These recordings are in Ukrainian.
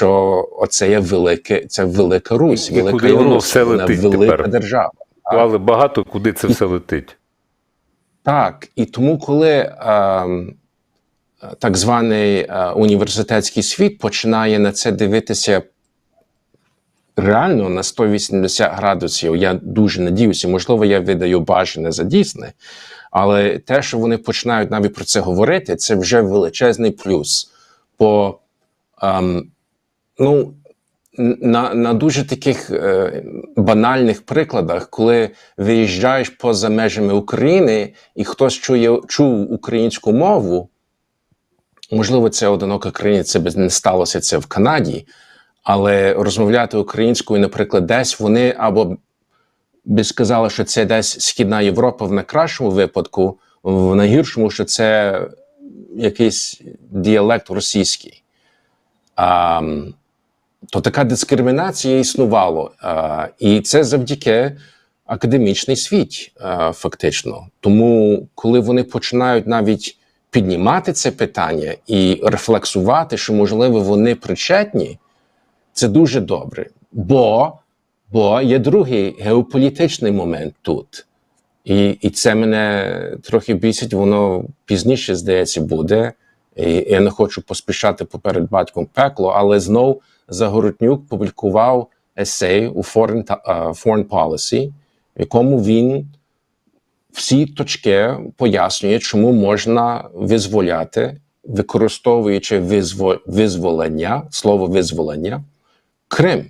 що оце є велике, це велика Русь, велика куди воно Русь, все вона летить велика тепер? держава. Але багато куди це все летить. Так, і тому, коли ем, так званий е, університетський світ починає на це дивитися реально на 180 градусів, я дуже надіюся, можливо, я видаю бажане за дійсне, але те, що вони починають навіть про це говорити, це вже величезний плюс. Бо ем, ну, на, на дуже таких е, банальних прикладах, коли виїжджаєш поза межами України і хтось чує, чув українську мову, можливо, це одинока країна, це б не сталося це в Канаді, але розмовляти українською, наприклад, десь вони або би сказали, що це десь Східна Європа в найкращому випадку, в найгіршому, що це якийсь діалект російський. А, то така дискримінація існувала. І це завдяки академічний світ, фактично. Тому, коли вони починають навіть піднімати це питання і рефлексувати, що, можливо, вони причетні, це дуже добре. Бо, бо є другий геополітичний момент тут. І, і це мене трохи бісить, воно пізніше, здається, буде. І я не хочу поспішати поперед батьком пекло, але знов Загороднюк публікував есей у Foreign, а, Foreign Policy, в якому він всі точки пояснює, чому можна визволяти, використовуючи визво, визволення, слово визволення, Крим,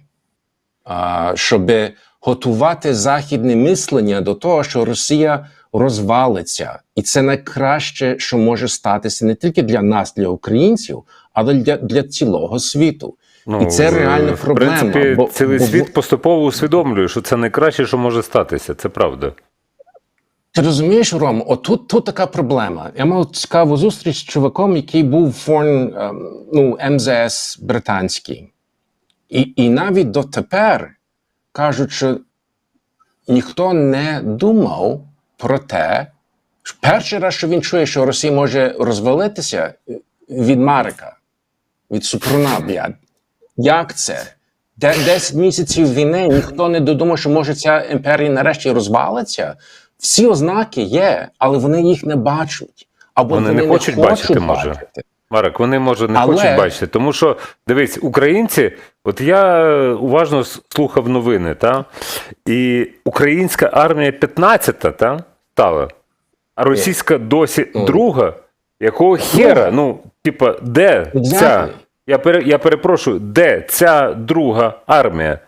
щоб готувати західне мислення до того, що Росія розвалиться, і це найкраще, що може статися не тільки для нас, для українців, але для, для цілого світу. І це реальна Ну, в проблема. принципі, бо- цілий бо- світ поступово усвідомлює, що це найкраще, що може статися. Це правда. Ти розумієш, Ром, отут тут така проблема. Я мав цікаву зустріч з чуваком, який був форн, ем, ну, МЗС британський. І, і навіть дотепер кажуть, що ніхто не думав про те, що перший раз, що він чує, що Росія може розвалитися від Марика, від Супруна, блядь. Як це? Де 10 місяців війни ніхто не додумав, що може ця імперія нарешті розвалиться. Всі ознаки є, але вони їх не бачать. Або Вони вони, не хочуть бачити, може. бачити. Марик, вони може не Але- хочуть бачити, тому що дивись, українці, от я е, уважно слухав новини, та і українська армія 15-та та стала, а російська досі Ну. друга. Якого хера? Ну, типа, де ця? Я пере, я перепрошую, де ця друга армія?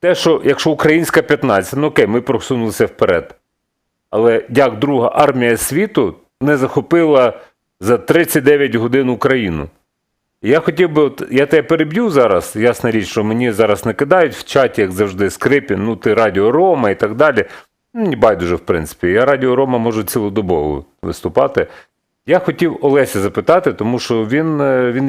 Те, що якщо українська 15, ну окей, ми просунулися вперед. Але як друга армія світу не захопила за 39 годин Україну. Я хотів би, от, я тебе переб'ю зараз. Ясна річ, що мені зараз не кидають в чаті, як завжди, Скрипін, ну ти Радіо Рома і так далі. Ну, Мені байдуже, в принципі. Я Радіо Рома можу цілодобово виступати. Я хотів Олеся запитати, тому що він, е, він